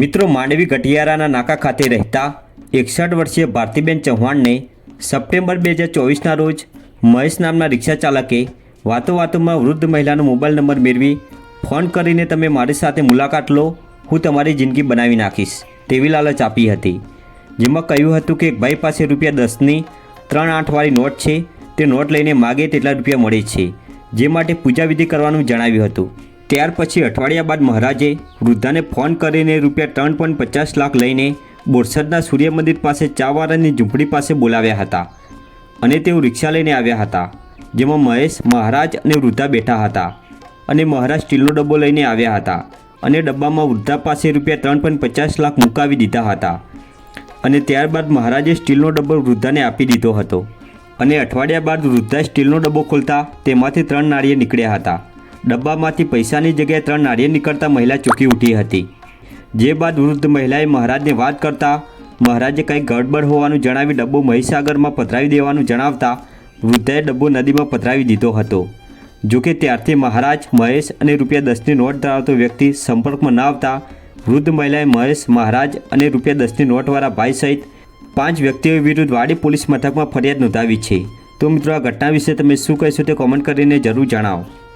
મિત્રો માંડવી ગઢિયારાના નાકા ખાતે રહેતા એકસઠ વર્ષીય ભારતીબેન ચૌહાણને સપ્ટેમ્બર બે હજાર ચોવીસના રોજ મહેશ નામના રિક્ષા ચાલકે વાતો વાતોમાં વૃદ્ધ મહિલાનો મોબાઈલ નંબર મેળવી ફોન કરીને તમે મારી સાથે મુલાકાત લો, હું તમારી જિંદગી બનાવી નાખીશ, તેવી લાલચ આપી હતી. જેમાં કહ્યું હતું કે, એક ભાઈ પાસે રૂપિયા દસની ત્રણ આઠવાળી નોટ છે, તે નોટ લઈને માગે તેટલા રૂપિયા મળે છે. જે માટે પૂજાવિધિ કરવાનું જણાવ્યું હતું. ત્યાર પછી અઠવાડિયા બાદ મહારાજે વૃદ્ધાને ફોન કરીને રૂપિયા ત્રણ પોઈન્ટ પચાસ લાખ લઈને બોરસદના સૂર્ય મંદિર પાસે ચાવારાની ઝૂંપડી પાસે બોલાવ્યા હતા અને તેઓ રિક્ષા લઈને આવ્યા હતા, જેમાં મહેશ, મહારાજ અને વૃદ્ધા બેઠા હતા અને મહારાજ સ્ટીલનો ડબ્બો લઈને આવ્યા હતા અને ડબ્બામાં વૃદ્ધા પાસે રૂપિયા ત્રણ પોઈન્ટ પચાસ લાખ મુકાવી દીધા હતા. અને ત્યારબાદ મહારાજે સ્ટીલનો ડબ્બો વૃદ્ધાને આપી દીધો હતો અને અઠવાડિયા બાદ વૃદ્ધા સ્ટીલનો ડબ્બો ખોલતા તેમાંથી ત્રણ નાળિયેર નીકળ્યા હતા. ડબ્બામાંથી પૈસાની જગ્યાએ ત્રણ નાળિયેર નીકળતા મહિલા ચૂકી ઉઠી હતી. જે બાદ વૃદ્ધ મહિલાએ મહારાજને વાત કરતા મહારાજે કંઈક ગડબડ હોવાનું જણાવી ડબ્બો મહીસાગરમાં પધરાવી દેવાનું જણાવતા વૃદ્ધાએ ડબ્બો નદીમાં પધરાવી દીધો હતો. જોકે ત્યારથી મહારાજ, મહેશ અને રૂપિયા દસની નોટ ધરાવતો વ્યક્તિ સંપર્કમાં ન આવતા વૃદ્ધ મહિલાએ મહેશ, મહારાજ અને રૂપિયા દસની નોટવાળા ભાઈ સહિત પાંચ વ્યક્તિઓ વિરુદ્ધ વાડી પોલીસ મથકમાં ફરિયાદ નોંધાવી છે. તો મિત્રો, આ ઘટના વિશે તમે શું કહેશો તે કોમેન્ટ કરીને જરૂર જણાવો.